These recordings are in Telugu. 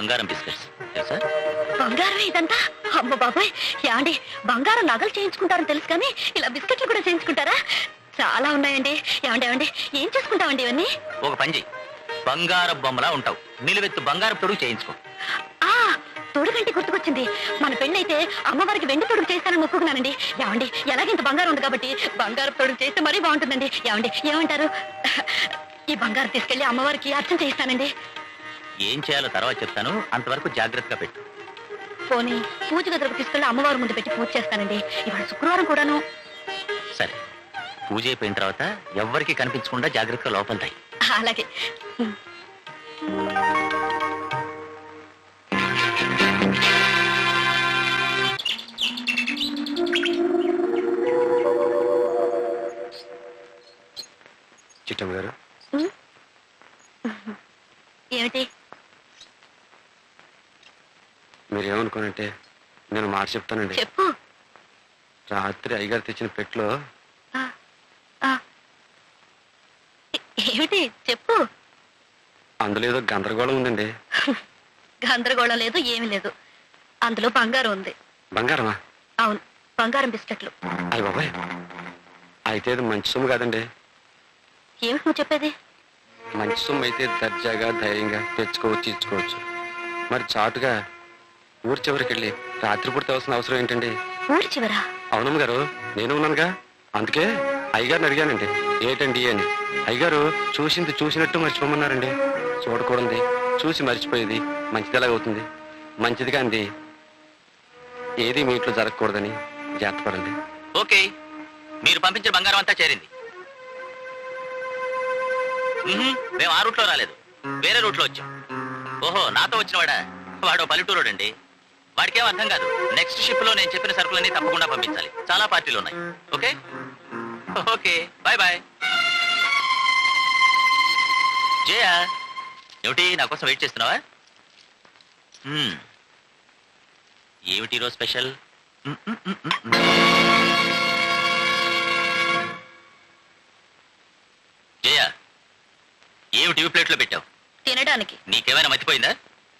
బంగారం బిస్కెట్స్. తెలుసా బంగారం ఇదంతా? అమ్మ బాబాయ్. యాండి బంగారం నగలు చేయించుకుంటారని తెలుసు కానీ ఇలా బిస్కెట్లు కూడా చేయించుకుంటారా? చాలా ఉన్నాయండి. ఏమండి ఏమండి ఏం చేసుకుంటామండి ఇవన్నీ? ఒక పంజి బంగారం బొమ్మలా ఉంటావు. నిలువెత్తు బంగారం తొడుగు చేయించుకో. ఆ తొడుగంటే గుర్తుకొచ్చింది. మన పెళ్ళైతే అమ్మవారికి వెండి తొడుగు చేస్తానని మొక్కుకున్నానండి. ఏమండి ఎలాగింత బంగారం ఉంది కాబట్టి బంగారం తొడుగు చేస్తే మరీ బాగుంటుందండి. ఏమండి ఏమంటారు? ఈ బంగారం తీసుకెళ్ళి అమ్మవారికి అర్చన చేయిస్తానండి. ఏం చేయాలో తర్వాత చెప్తాను. అంతవరకు జాగ్రత్తగా పెట్టు. పోనీ పూజ గదిలోకి తీసుకెళ్ళి అమ్మవారి ముందు పెట్టి పూజ చేస్తానండి. ఇవాళ శుక్రవారం కూడాను. సరే. పూజ అయిపోయిన తర్వాత ఎవ్వరికీ కనిపించకుండా జాగ్రత్తగా లోపలితాయి అలాగే. మీరు ఏమనుకోనంటే నేను మాట చెప్తానండి. చెప్పు. రాత్రి అయ్యగారు తెచ్చిన పెట్లో ఏమిటి? చెప్పు. అందులో ఏదో గందరగోళం ఉందండి. గందరగోళం లేదు ఏమీ లేదు. అందులో బంగారం ఉంది. బంగారమా? అవును బంగారం బిస్కెట్లు. అయ్య బాబాయ్. అయితే అది మంచి సొమ్ము కాదండి. ఏమిటి నువ్వు చెప్పేది? మంచి సొమ్ము అయితే దర్జాగా ధైర్యంగా తెచ్చుకోవచ్చు ఇచ్చుకోవచ్చు మరి చాటుగా ఊరి చివరికి వెళ్ళి రాత్రిపూట తేవాల్సిన అవసరం ఏంటండి? ఊరి చివరా? అవునమ్మ గారు నేను ఉన్నానుగా. అందుకే అయ్యగారిని అడిగానండి. ఏంటండి అని. అయ్యగారు చూసింది చూసినట్టు మర్చిపోమన్నారండి. చూడకూడదు. చూసి మర్చిపోయేది మంచిది ఎలాగవుతుంది మంచిది కాంది. ఏది మీ ఇంట్లో జరగకూడదని జాగ్రత్త పడండి ఓకే. మీరు పంపించిన బంగారం అంతా చేరింది. మేము ఆ రూట్లో రాలేదు. వేరే రూట్లో వచ్చాం. ఓహో నాతో వచ్చినవాడా? వాడు పల్లెటూరు అండి వాడికేం అర్థం కాదు. నెక్స్ట్ షిప్లో నేను చెప్పిన సరుకులన్నీ తప్పకుండా పంపించాలి. చాలా పార్టీలు ఉన్నాయి. Okay okay bye bye Jaya ఏమిటి నా కోసం వెయిట్ చేస్తున్నావా? మ్మ్. ఏమిటి ఈరోజు స్పెషల్ మ్మ్, మ్మ్. జయ ఏమిటి ప్లేట్లో పెట్టావు? తినడానికి. నీకేమైనా మర్చిపోయిందా?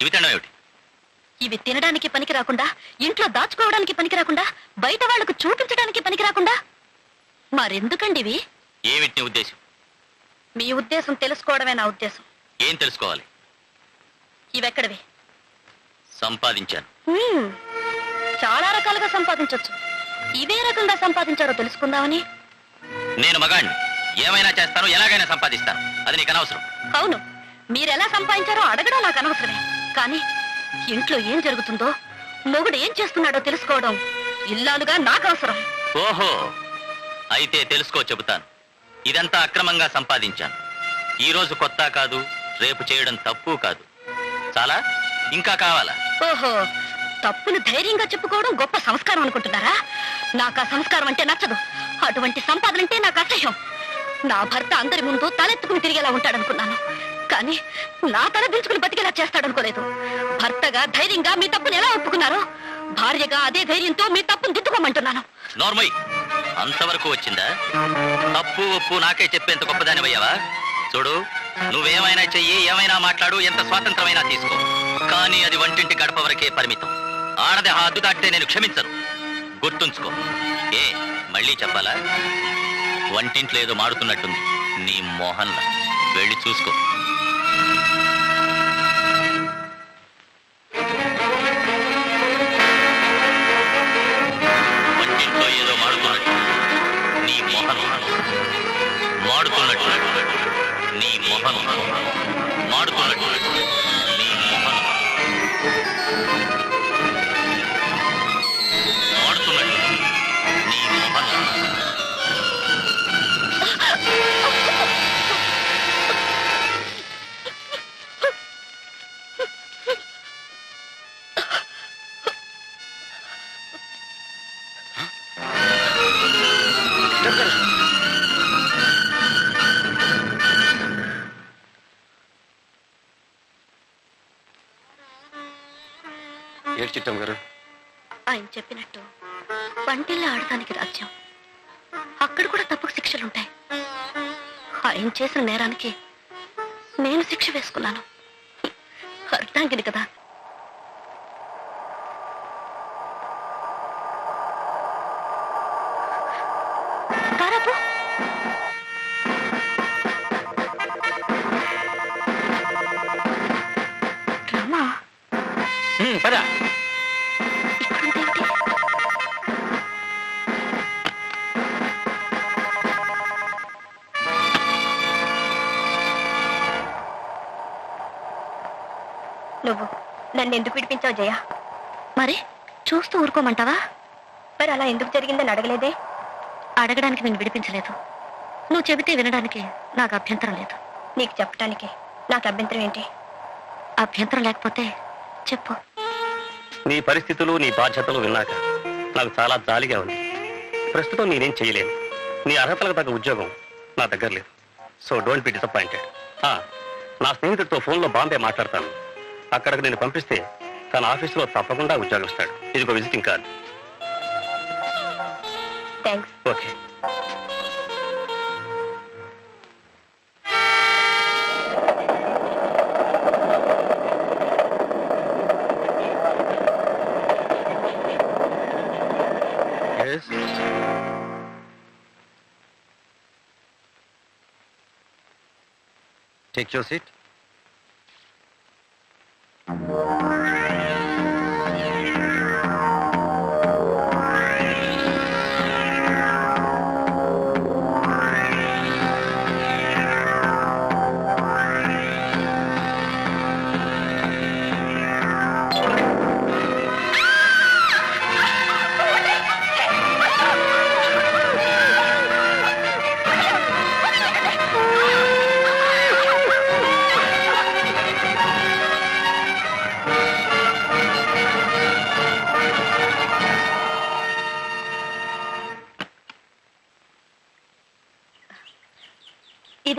ఇవి తినడం ఏమిటి? ఇవి తినడానికి పనికి రాకుండా ఇంట్లో దాచుకోవడానికి పనికి రాకుండా బయట వాళ్ళకు చూపించడానికి పనికి రాకుండా? మరెందుకండి ఇవి? ఏమిటి నీ ఉద్దేశం? మీ ఉద్దేశం తెలుసుకోవడమే నా ఉద్దేశం. ఏం తెలుసుకోవాలి? ఇవెక్కడవి? సంపాదించాను. హ్మ్, చాలా రకాలుగా సంపాదించొచ్చు. ఇవే రకంగా సంపాదించారో తెలుసుకుందామని. నేను మగాణ్ణి. ఏమైనా చేస్తాను ఎలాగైనా సంపాదిస్తాను. అది నీకు అనవసరం. అవును. మీరెలా సంపాదించారో అడగడం నాకు అనవసరమే. కానీ ఇంట్లో ఏం జరుగుతుందో మొగుడు ఏం చేస్తున్నాడో తెలుసుకోవడం ఇల్లాలుగా నాకు అవసరం ఓహో అయితే తెలుసుకో చెబుతాను. ఇదంతా అక్రమంగా సంపాదించాను. ఈ రోజు కొత్త కాదు రేపు చేయడం తప్పు కాదు. చాలా? ఇంకా కావాలా? ఓహో తప్పును ధైర్యంగా చెప్పుకోవడం గొప్ప సంస్కారం అనుకుంటున్నారా? నాకు ఆ సంస్కారం అంటే నచ్చదు. అటువంటి సంపాదన అంటే నాకు అసహ్యం. నా భర్త అందరి ముందు తలెత్తుకుని తిరిగేలా ఉంటాడనుకున్నాను. కానీ నా తల దించుకుని బతికేలా చేస్తాడనుకోలేదు. భర్తగా ధైర్యంగా మీ తప్పుని ఎలా ఒప్పుకున్నారో భార్యగా అదే ధైర్యంతో మీ తప్పును దిద్దుకోమంటున్నాను. నోర్మయ్ అంతవరకు వచ్చిందా? తప్పు ఒప్పు నాకే చెప్పేంత గొప్పదాని అయ్యావా చూడు నువ్వేమైనా చెయ్యి ఏమైనా మాట్లాడు ఎంత స్వాతంత్రమైనా తీసుకో. కానీ అది వంటింటి గడప వరకే పరిమితం. ఆడది ఆ హద్దు దాటితే నేను క్షమించను. గుర్తుంచుకో. ఏ మళ్ళీ చెప్పాలా? వంటింట్లో ఏదో మాడుతున్నట్టుంది. నీ మోహన్లా. వెళ్ళి చూసుకో. ఏడు చిట్టమ్మ గారు? ఆయన చెప్పినట్టు వంటిల్లా ఆడటానికి రాజ్యం. అక్కడ కూడా తప్పుకు శిక్షలుంటాయి. ఆయన చేసిన నేరానికి నేను శిక్ష వేసుకున్నాను. అర్థాంగిని కదా. నువ్వు నన్ను ఎందుకు విడిపించావు జయ? మరి చూస్తూ ఊరుకోమంటావా? మరి అలా ఎందుకు జరిగిందని అడగలేదే? అడగడానికి నేను విడిపించలేదు. నువ్వు చెబితే వినడానికి నాకు అభ్యంతరం లేదు. నీకు చెప్పడానికి నాకు అభ్యంతరం ఏంటి? అభ్యంతరం లేకపోతే చెప్పు. నీ పరిస్థితులు నీ బాధ్యతలు విన్నాక నాకు చాలా జాలిగా ఉంది. ప్రస్తుతం నేనేం చేయలేను. నీ అర్హతలకు తగ్గ ఉద్యోగం నా దగ్గర లేదు. సో డోంట్ బి డిసప్పాయింటెడ్ నా స్నేహితుడితో ఫోన్లో బాంబే మాట్లాడతాను. అక్కడికి నేను పంపిస్తే తన ఆఫీసులో తప్పకుండా ఉద్యోగం ఇస్తాడు ఇదిగో visiting card okay. Take your seat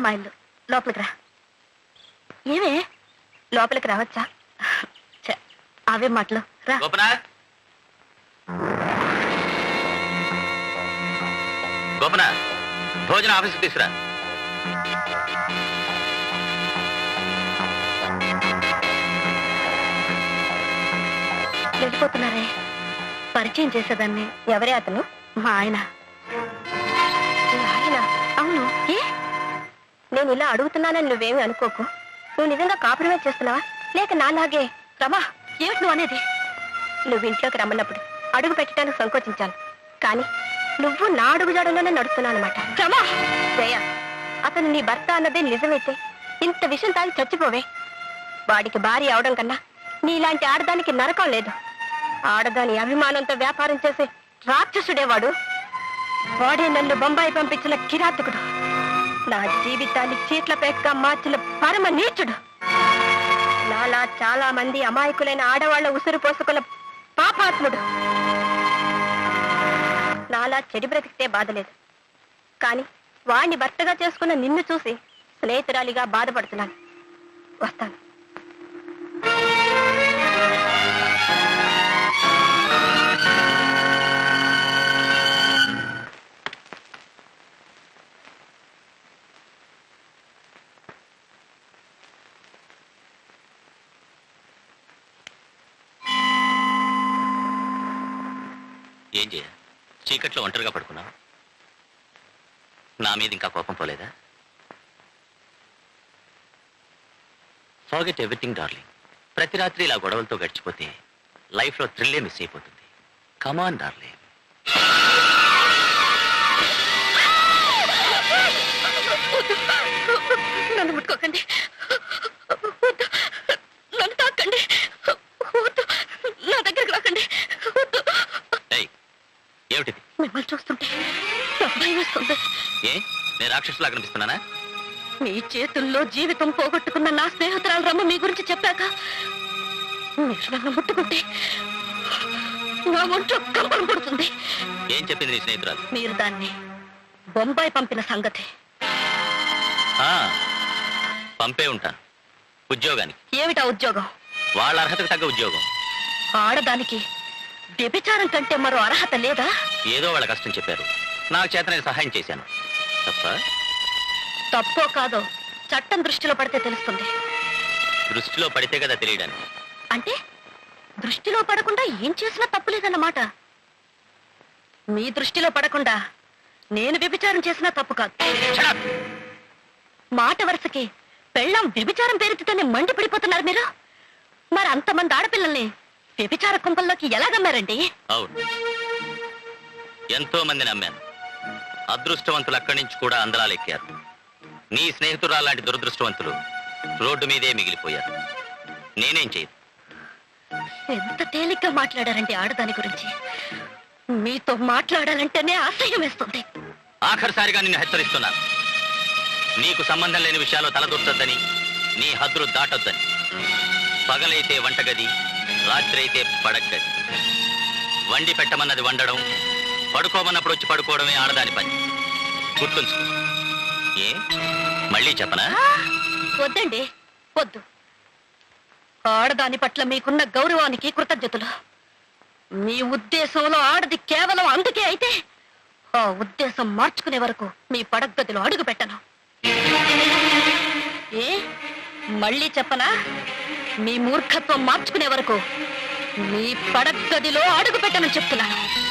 ఇదే మా ఇల్లు. లోపలికి రా. ఏమే? లోపలికి రావచ్చా? ఛ, అవే మాటలు. రా. గోపనాథ్? గోపనాథ్ భోజనం ఆఫీస్కి తీసురా వెళ్ళిపోతున్నారే. పరిచయం చేసేదాన్ని ఎవరే అతను? మా ఆయన. నేను ఇలా అడుగుతున్నానని నువ్వేమి అనుకోకు. నువ్వు నిజంగా కాపురమే చేస్తున్నావా? లేక నాలాగే రమా ఏమిటి నువ్వు అనేది? నువ్వు ఇంట్లోకి రమ్మన్నప్పుడు అడుగు పెట్టడానికి సంకోచించాను. కానీ నువ్వు నా అడుగు జాడలోనే నడుస్తున్నావు అనమాట రమా! జయ అతను నీ భర్త అన్నదే నిజమైతే ఇంత విషయం తాగి చచ్చిపోవే. వాడికి భార్య అవడం కన్నా నీలాంటి ఆడదానికి నరకం లేదు. ఆడదాని అభిమానంతో వ్యాపారం చేసే రాక్షసుడేవాడు వాడే నన్ను బొంబాయి పంపించిన కిరాతకుడు. నా జీవితాన్ని చీట్ల పేకగా మార్చిన పరమ నీచుడు. నాలా చాలా మంది అమాయకులైన ఆడవాళ్ళ ఉసురు పోసుకున్న పాపాత్ముడు. నాలా చెడి బ్రతికితే బాధలేదు. కానీ వాణ్ణి భర్తగా చేసుకున్న నిన్ను చూసి స్నేహితురాలిగా బాధపడుతున్నాను. వస్తాను. ఏం చేయ? చీకట్లో ఒంటరిగా పడుకున్నావు? నా మీద ఇంకా కోపం పోలేదా? ఫాగెట్ ఎవ్రీథింగ్ డార్లింగ్ ప్రతి రాత్రి ఇలా గొడవలతో గడిచిపోతే లైఫ్లో థ్రిల్లే మిస్ అయిపోతుంది. కమాన్ డార్లింగ్ నన్ను ముట్టుకోకండి వద్దు. నన్ను తాకండి వద్దు. నా దగ్గరికి రాకండి వద్దు. ఏయ్ ఏమిటిది మిమ్మల్ని చూస్తుంటే నాకు భయం వేస్తుంది ఏ రాక్షసులా కనిపిస్తున్నానా మీ చేతుల్లో జీవితం పోగొట్టుకున్న నా స్నేహితురాలు రమ్మ మీ గురించి చెప్పాక మీరు నన్ను ముట్టుకుంటే నా ఒంట్లో కంపరం పడుతుంది. ఏం చెప్పింది నీ స్నేహితురాలు? మీరు దాన్ని బొంబాయి పంపిన సంగతి. ఆ, పంపే ఉంటాను ఉద్యోగానికి. ఏమిటా ఉద్యోగం? వాళ్ళ అర్హతకు తగ్గ ఉద్యోగం. ఆడదానికి వ్యభిచారం కంటే మరో అర్హత లేదా? ఏదో వాళ్ళ కష్టం చెప్పారు. నాకు చేత నేను సహాయం చేశాను. తప్ప? తప్పో కాదో చట్టం దృష్టిలో పడితే తెలుస్తుంది. దృష్టిలో పడితే కదా తెలియడానికి అంటే దృష్టిలో పడకుండా ఏం చేసినా తప్పులేదన్నమాట. మీ దృష్టిలో పడకుండా నేను వ్యభిచారం చేసినా తప్పు కాదు! మాట వరుసకి పెళ్ళం వ్యభిచారం పేరుతోనే మండి పడిపోతున్నారు మీరు. మరి అంతమంది ఆడపిల్లల్ని వ్యభిచార కుంపల్లోకి ఎలాగమ్మారండి అవును. ఎంతో మంది నమ్మాను. అదృష్టవంతులు అక్కడి నుంచి కూడా అందలాలెక్కారు నీ స్నేహితురాలాంటి దురదృష్టవంతులు రోడ్డు మీదే మిగిలిపోయారు. నేనేం చేయను. ఎంత తేలిగ్గా మాట్లాడారండి ఆడదాని గురించి. మీతో మాట్లాడాలంటేనే అసహ్యం వేస్తుంది ఆఖరిసారిగా నిన్ను హెచ్చరిస్తున్నాను. నీకు సంబంధం లేని విషయాల్లో తలదూర్చొద్దని నీ హద్దులు దాటొద్దని. పగలైతే వంటగది రాత్రి అయితే పడగ్గది వండి పెట్టమన్నది వండడం పడుకోమన్నప్పుడు వచ్చి పడుకోవడమే ఆడదాని పని. గుర్తుంచు ఏ? మళ్ళీ చెప్పనా? వద్దండి. వద్దు. ఆడదాని పట్ల మీకున్న గౌరవానికి కృతజ్ఞతలు. మీ ఉద్దేశంలో ఆడది కేవలం అందుకే అయితే ఆ ఉద్దేశం మార్చుకునే వరకు మీ పడగదిలో అడుగు పెట్టను. ఏ? మళ్ళీ చెప్పనా? మీ మూర్ఖత్వం మార్చుకునే వరకు మీ పడగదిలో అడుగు పెట్టను చెప్తున్నాను.